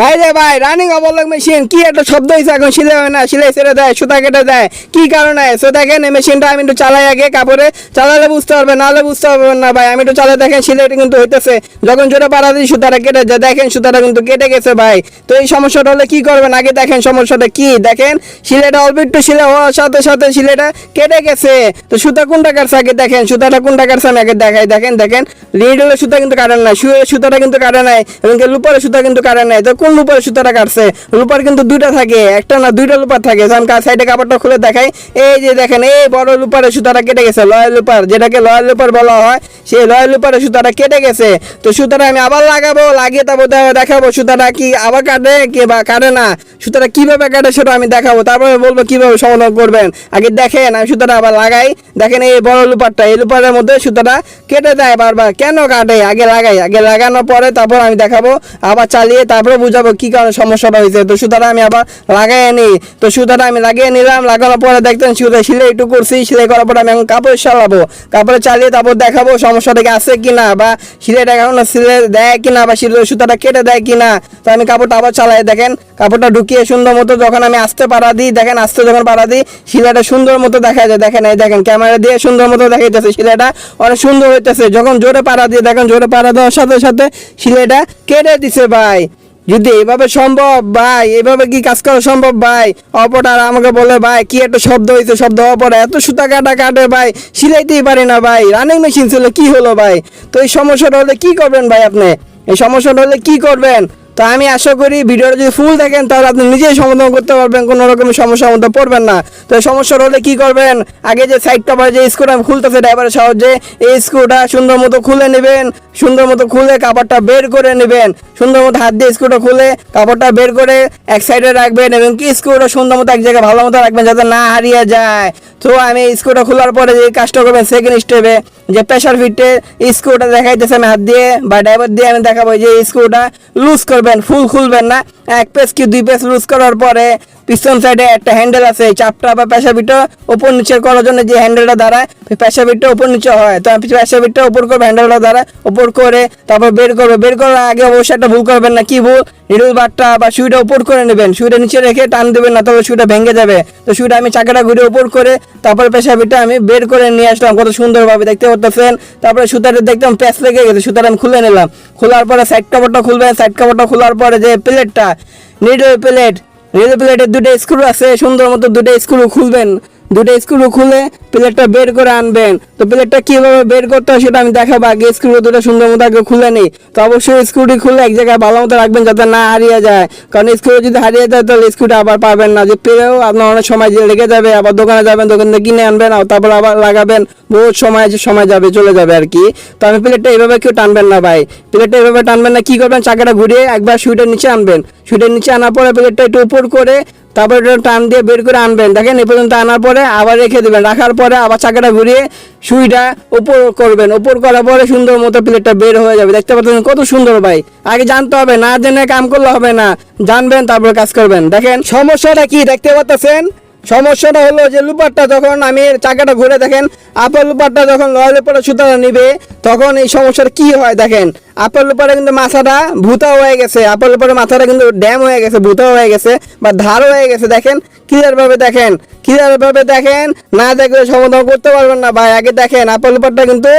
ভাই রে ভাই রানিং অবলক মেশিন কি একটা শব্দ হয়েছে এখন? সিলাই হয় না, সিলাই ছেড়ে দেয়, সুতা কেটে দেয়। কি কারণে? সো দেখেন এই মেশিনটা আমি একটু চালাই আগে, কাপড়ে। চালালে বুঝতে পারবে, নাহলে বুঝতে পারবে না ভাই। আমি একটু চালাই দেখেন, সিলাইটা কিন্তু হইতেছে। যখন জোরে পাড়া দিই, সুতাটা কেটে যায়। দেখেন, সুতাটা কিন্তু কেটে গেছে ভাই। তো এই সমস্যাটা হলে কি করবেন? আগে দেখেন সমস্যাটা কি। দেখেন, সিলাইটা অল্প একটু সিলাই হওয়ার সাথে সাথে সিলাইটা কেটে গেছে। তো সুতা কোনটা কাটছে আগে দেখেন? সুতাটা কোনটা কাটছে আমি আগে দেখাই। দেখেন দেখেন। লিডলের সুতা কিন্তু কাটেন নাই সুতাটা কিন্তু কাটে নাই, এবং লুপারের সুতা কিন্তু কাটে নাই। তো কোন লুপারের সুতাটা কাটছে? লুপার কিন্তু দুইটা থাকে, একটা না দুইটা লুপার থাকে। আমি সাইডে কাপড়টা খুলে দেখাই। এই যে দেখেন, এই বড় লুপারের সুতাটা কেটে গেছে লয়াল লুপার। যেটাকে লয়াল লুপার বলা হয়, সেই লয়াল লুপারের সুতাটা কেটে গেছে। তো সুতাটা আমি আবার লাগাবো, লাগিয়ে তারপর দেখাবো সুতাটা কি আবার কাটে কি বা কাটে না। সুতাটা কীভাবে কাটে সেটা আমি দেখাবো, তারপরে বলব কীভাবে সমাধান করবেন। আগে দেখেন, আমি সুতাটা আবার লাগাই। দেখেন, এই বড় লুপারটা, এই লুপারের মধ্যে সুতাটা কেটে দেয় বারবার। কেন কাটে? আগে লাগাই, আগে লাগানোর পরে তারপর আমি দেখাবো, আবার চালিয়ে তারপরে বুঝাবো কি কারণে সমস্যাটা হয়েছে? তো সুতাটা আমি আবার লাগাই নিই। তো সুতাটা আমি লাগিয়ে নিলাম, লাগানোর পরে দেখতেন সুতা সিলাই একটু করছি, সিলাই করার পরে আমি এখন কাপড় চালাবো কাপড়ে চালিয়ে তারপর দেখাবো সমস্যাটা কি আছে কিনা, বা সিলাইটা এখন সিলাই দেয় কিনা, বা সিলাই সুতাটা কেটে দেয় কিনা। তো আমি কাপড়টা আবার চালাই, দেখেন কাপড়টা ঢুকিয়ে সুন্দর মতো যখন আমি আস্তে পাড়া দিই, দেখেন আস্তে যখন পাড়া দিই, সিলাইটা সুন্দর মতো দেখা যায়। দেখেন এই দেখেন, ক্যামেরা দিয়ে সুন্দর মতো দেখাইতেছে সিলাইটা, অনেক সুন্দর হইতেছে। যখন জোরে পাড়া দিয়ে দেখেন জোরে পাড়া দেওয়ার সাথে সাথে সিলাইটা কেটে দিছে ভাই। যদি এভাবে সম্ভব, ভাই, এভাবে কি কাজ করা সম্ভব, ভাই? অপরটা আমাকে বলে, ভাই, কি একটা শব্দ হয়েছে শব্দ অপর এত সুতা কাটা কাটে, ভাই সিলাইতেই পারি না, ভাই। রানিং মেশিন ছিল, কি হলো, ভাই? তো এই সমস্যাটা হলে কি করবেন, ভাই, আপনি? এই সমস্যাটা হলে কি করবেন? তো আমি আশা করি ভিডিওটা যদি ফুল দেখেন, তাহলে আপনি নিজেই সমাধান করতে পারবেন, কোনো রকমের সমস্যার মধ্যে পড়বেন না। তো সমস্যার হলে কি করবেন? আগে যে সাইড কভার যে স্ক্রুটা খুলতেছে ড্রাইভারের সাহায্যে, এই স্ক্রুটা সুন্দর মতো খুলে নেবেন, সুন্দর মতো খুলে কাপড়টা বের করে নেবেন। সুন্দর মতো হাত দিয়ে স্ক্রুটা খুলে কাপড়টা বের করে এক সাইডে রাখবেন এবং কি স্ক্রুটা সুন্দর মতো এক জায়গায় ভালো মতো রাখবেন যাতে না হারিয়ে যায়। তো আমি স্ক্রুটা খোলার পরে যে কাজটা করবেন সেকেন্ড স্টেপে যে প্রেশার ফিটে স্ক্রুটা আমি হাত দিয়ে বা ড্রাইভার দিয়ে আমি দেখাবো যে স্ক্রুটা লুজ করবেন ফুল খুলবেন না। এক পেস কি দুই পেস লুজ করার পরে পিছন সাইডে একটা হ্যান্ডেল আছে চাপটা বা প্রেশার ফিটটা উপর নিচে করার জন্য যে হ্যান্ডেলটা দাঁড়ায় প্রেশার ফিটটা উপর নিচে হয়, তো আমি প্রেশার ফিটটা উপর করব হ্যান্ডেলটা দ্বারা উপর করে তারপর বের করবে। বের করার আগে অবশ্যই একটা ভুল করবেন না, কি ভুল? নিডল বারটা বা সুইটা উপর করে নেবেন সুইটা নিচে রেখে টান দেবেন না, তবে সুইটা ভেঙে যাবে। তো সুইটা আমি চাকাটা ঘুরে উপর করে তারপর প্রেশার ফিটটা আমি বের করে নিয়ে আসলাম, কত সুন্দরভাবে, দেখতে পাচ্ছেন তারপরে সুতাটা দেখতাম প্যাচ লেগে গেছে, সুতাটা আমি খুলে নিলাম। খোলার পরে সাইড কাপড়টা খুলবেন সাইড কাপড়টা খোলার পরে যে প্লেটটা নিডল প্লেট নিডল প্লেটের দুটো স্ক্রু আছে, সুন্দর মতো দুটো স্ক্রু খুলবেন। দুটো স্ক্রু খুলে প্লেটটা বের করে আনবেন। তো প্লেটটা কীভাবে বের করতে হয় সেটা আমি দেখাবো আগে। স্ক্রু দুটো সুন্দর মতো আগে খুলে নেই। তো অবশ্যই স্ক্রুটি খুলে এক জায়গায় ভালো মতো রাখবেন যাতে না হারিয়ে যায়। কারণ স্ক্রু যদি হারিয়ে যায়, তাহলে স্ক্রুটা আবার পাবেন না। যে পেলেও আপনার অনেক সময় যে লেগে যাবে, আবার দোকানে যাবেন, দোকান থেকে কিনে আনবেন তারপর আবার লাগাবেন, বহুত সময় যে সময় যাবে, চলে যাবে আর কি। তো আমি প্লেটটা এইভাবে কেউ টানবেন না ভাই। প্লেটটা এইভাবে টানবেন না, কি করবেন? চাকাটা ঘুরিয়ে একবার সুইটার নিচে আনবেন। সুইটার নিচে আনার পরে প্লেটটা একটু উপর করে তারপর এটা টান দিয়ে বের করে আনবেন। দেখেন, এ পর্যন্ত আনার পরে আবার রেখে দেবেন। রাখার পরে আবার চাকাটা ঘুরিয়ে সুইটা উপর করবেন। উপর করার পরে সুন্দর মতো প্লেটটা বের হয়ে যাবে। দেখতে পাচ্ছেন, কত সুন্দর ভাই। আগে জানতে হবে, না জেনে কাম করলে হবে না। জানবেন, তারপরে কাজ করবেন। দেখেন, সমস্যাটা কি? দেখতে পাচ্ছেন? সমস্যাটা হলো যে লুপারটা যখন আমি চাকাটা ঘুরে দেখেন আপার লুপারটা যখন লয়াল লুপারে সুতাটা নিবে, তখন এই সমস্যাটা কি হয় দেখেন? আপার লুপারে কিন্তু মাথাটা ভূতা হয়ে গেছে। আপার লুপারে মাথাটা কিন্তু ড্যাম হয়ে গেছে ভূতা হয়ে গেছে বা ধার হয়ে গেছে। দেখেন ক্লিয়ার ভাবে দেখেন ক্লিয়ার ভাবে দেখেন, না দেখলে সমাধান করতে পারবেন না। ভাই, আগে দেখেন আপার লুপারটা কিন্তু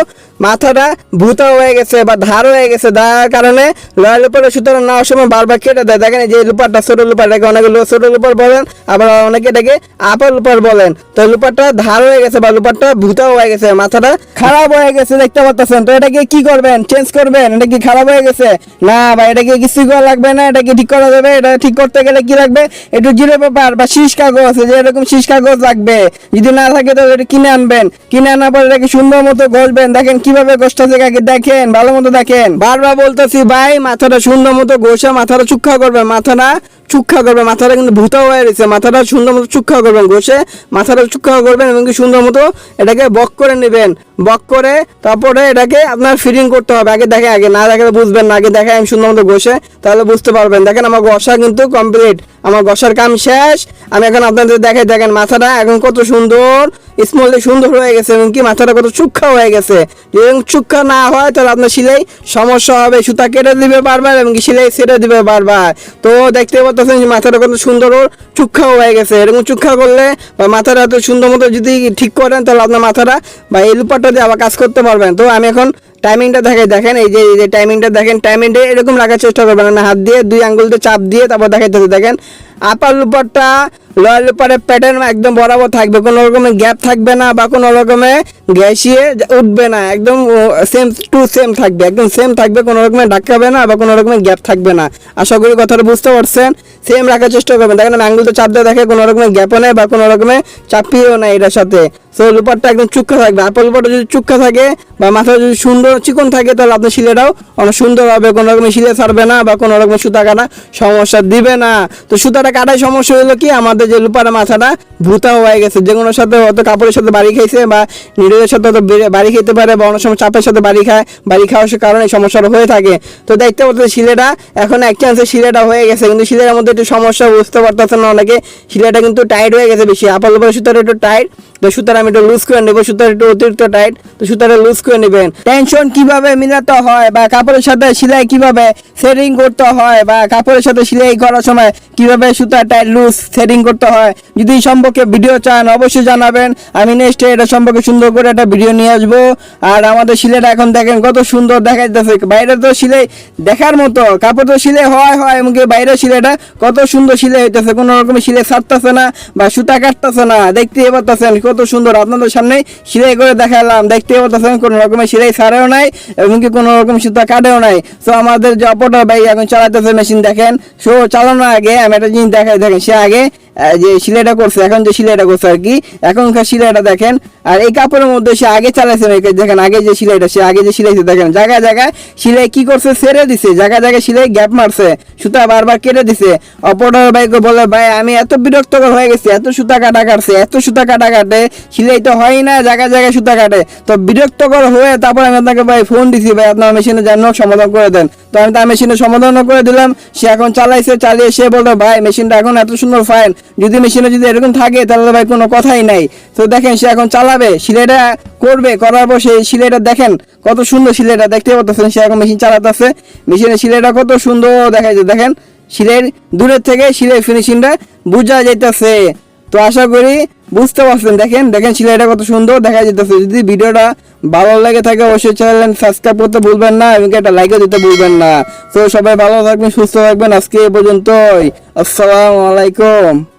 মাথাটা ভূতা হয়ে গেছে বা ধার হয়ে গেছে। যার কারণে লয়াল লুপারে সুতরাং নেওয়ার সময় বারবার কেটে দেয়। দেখেন যে লুপারটা, ছোট লুপার, এটাকে অনেকে ছোট লুপার বলেন, আবার অনেকে এটাকে আপার লুপার বলেন। তো লুপারটা ধার হয়ে গেছে বা লুপারটা ভূতা হয়ে গেছে, মাথাটা খারাপ হয়ে গেছে, দেখতে পাচ্ছেন। তো এটাকে কি করবেন? চেঞ্জ করবেন? এটা কি খারাপ হয়ে গেছে? না ভাই এটাকে কিছু করা লাগবে না? এটাকে ঠিক করা যাবে? এটা ঠিক করতে গেলে কি লাগবে? একটু জিরো পেপার বা শীষ কাগজ যে এরকম শীষ কাগজ লাগবে। যদি না থাকে তাহলে এটা কিনে আনবেন। কিনে আনার পর এটাকে সুন্দর মতো ঘষবেন। দেখেন কীভাবে ঘষতেছে কাকে দেখেন, ভালো মতো দেখেন। বারবার বলতেছি, ভাই, মাথাটা সুন্দর মতো ঘষে, মাথাটা চুক্ষা করবেন মাথাটা চুক্ষা করবেন মাথাটা কিন্তু ভূতা হয়ে রয়েছে। মাথাটা সুন্দর মতো চুক্ষা করবেন, ঘষে মাথাটা চুক্ষা করবেন এবং সুন্দর মতো এটাকে বক করে নেবেন। বক করে তারপরে এটাকে আপনার ফিটিং করতে হবে। আগে দেখে, আগে না দেখে বুঝবেন না। আগে দেখে আমি সুন্দর মতো ঘষে তাহলে বুঝতে পারবেন। দেখেন আমার ঘষা কিন্তু কমপ্লিট আমার গসার কাম শেষ। আমি এখন আপনাদের দেখাই, দেখেন মাথাটা এখন কত সুন্দর। স্মললি সুন্দর হয়ে গেছে এবং কি, মাথাটা কত চুক্ষা হয়ে গেছে। যদি চুক্ষা না হয়, তাহলে আপনার সিলাই সমস্যা হবে। সুতা কেটে দিবে বারবার এবং কি সিলাই ছেড়ে দিবে বারবার। তো দেখতে পাচ্ছেন মাথাটা কত সুন্দর চুক্ষা হয়ে গেছে। এরকম চুক্ষা করলে বা মাথাটা এত সুন্দর মতো যদি ঠিক করেন, তাহলে আপনার মাথাটা বা এই লুপারটা দিয়ে আবার কাজ করতে পারবেন। তো আমি এখন টাইমিংটা দেখে দেখেন, এই যে এই যে টাইমিংটা দেখেন টাইমিংটা এরকম রাখার চেষ্টা করবেন না। হাত দিয়ে, দুই আঙ্গুল দিয়ে চাপ দিয়ে তারপর দেখাইতে দেখেন। আপার লুপারটা লোয়ার লুপারের প্যাটার্ন একদম বরাবর থাকবে। কোনো রকমের গ্যাপ থাকবে না বা কোনো রকমের গ্যাসিয়ে উঠবে না। একদম সেম টু সেম থাকবে। একদম সেম থাকবে, কোনো রকমের ধাক্কাবে না বা কোনো রকমের গ্যাপ থাকবে না। আশা করি কথাটা বুঝতে পারছেন। সেম রাখার চেষ্টা করবেন। দেখেন আমি আঙ্গুলটা চাপ দিয়ে দেখে কোনো রকমের গ্যাপও নেই বা কোনো রকমের চাপিয়েও না এটার সাথে। সো লুপারটা একদম চুক্কা থাকবে। আপেল লুপারটা যদি চুক্কা থাকে বা মাথা যদি সুন্দর চিকন থাকে, তাহলে আপনার শিলেটাও অনেক সুন্দর হবে কোনো রকমের শিলে ছাড়বে না বা কোনো রকমের সুতা কাটা সমস্যা দিবে না। তো সুতাটা কাটায় সমস্যা হলো কি? আমাদের যে লুপারের মাথাটা ভূতা হয়ে গেছে। যে কোনোর সাথে হয়তো কাপড়ের সাথে বাড়ি খাইছে বা নিডলের সাথে হয়তো বাড়ি খেতে পারে বা অনেক সময় চাপের সাথে বাড়ি খায়, বাড়ি খাওয়ার কারণে সমস্যাটা হয়ে থাকে। তো দেখতে পাচ্ছেন শিলেটা, এখন এক চান্সে শিলেটা হয়ে গেছে। কিন্তু শিলের মধ্যে একটু সমস্যা বুঝতে পারতেছেন না অনেকে। শিলেটা কিন্তু টাইট হয়ে গেছে বেশি। আপাল লুপারের সুতাটা একটু টাইট তো সুতার আমি একটু লুজ করে নেব। সুতার একটু অতিরিক্ত টাইট তো সুতাটা লুজ করে নেবেন। টেনশন কীভাবে মিলাতে হয় বা কাপড়ের সাথে সেলাই কীভাবে সেটিং করতে হয় বা কাপড়ের সাথে সেলাই করার সময় কীভাবে সুতা টাইট লুজ সেটিং করতে হয়। যদি সম্পর্কে ভিডিও চান, অবশ্যই জানাবেন। আমি নেক্সট এটা সম্পর্কে সুন্দর করে একটা ভিডিও নিয়ে আসব। আর আমাদের সিলাইটা এখন দেখেন কত সুন্দর দেখা দেখাইতেছে। বাইরে তো সিলাই দেখার মতো, কাপড় তো সিলাই হয় হয়, এমনকি বাইরে সিলাইটা কত সুন্দর সিলাই হইতেছে। কোনো রকমের সিলাই ছাড়তেছে না বা সুতা কাটতেছে না। দেখতে পারতেছেন কত সুন্দর। আপনাদের সামনে সিলাই করে দেখালাম। দেখতে পারতেছেন কোনো রকমের সিলাই ছাড়েও নাই, এমনকি কোনো রকম সুতা কাটেও নাই। তো আমাদের যে অপরটা ভাই এখন চালাতেছে মেশিন দেখেন। সো চালানোর আগে আমি একটা জিনিস দেখাই দেখেন সে আগে যে সিলাইটা করছে, এখন যে সিলাইটা করছে আর কি, এখনকার সিলাইটা দেখেন, আর এই কাপড়ের মধ্যে সে আগে চালাইছে দেখেন, আগে যে সিলাইটা, সে আগে যে সিলাইছে, দেখেন, জায়গায় জায়গায় সিলাই কি করছে, ছেড়ে দিছে, জায়গায় জায়গায় সিলাই গ্যাপ মারছে, সুতা বারবার কেটে দিছে। অপরার ভাইকে বলে, ভাই, আমি এত বিরক্তকর হয়ে গেছি, এত সুতা কাটা কাটছে, এত সুতা কাটা কাটে, সিলাই তো হয় না, জায়গায় জায়গায় সুতা কাটে। তো বিরক্তকর হয়ে তারপর আমি আপনাকে ভাই ফোন দিছি, ভাই, আপনার মেশিনে যেন সমাধান করে দেন। তো আমি তার মেশিনে সমাধান করে দিলাম, সে এখন চালাইছে, চালিয়ে সে বলল, ভাই মেশিনটা এখন এত সুন্দর ফাইন যদি মেশিনে যদি এরকম থাকে, তাহলে ভাই কোনো কথাই নাই। তো দেখেন, সে এখন চালাবে, সিলাইটা করবে, করার পর সেই সিলাইটা দেখেন, কত সুন্দর সিলাইটা দেখতে পাচ্ছেন সে এখন মেশিন চালাতেছে। মেশিনের সিলাইটা কত সুন্দর দেখাইছে, দেখেন সিলাই দূরের থেকে সিলাই ফিনিশিংটা বোঝা যাইতেছে। তো আশা করি বুঝতে পারছেন, দেখেন দেখেন সিলাইটা কত সুন্দর দেখা যেতেছে যদি ভিডিওটা ভালো লাগে থাকে, অবশ্যই চ্যানেল সাবস্ক্রাইব করতে ভুলবেন না, এবং একটা লাইকও দিতে ভুলবেন না। তো সবাই ভালো থাকবেন, সুস্থ থাকবেন, আজকে এ পর্যন্তই। আসসালামু আলাইকুম।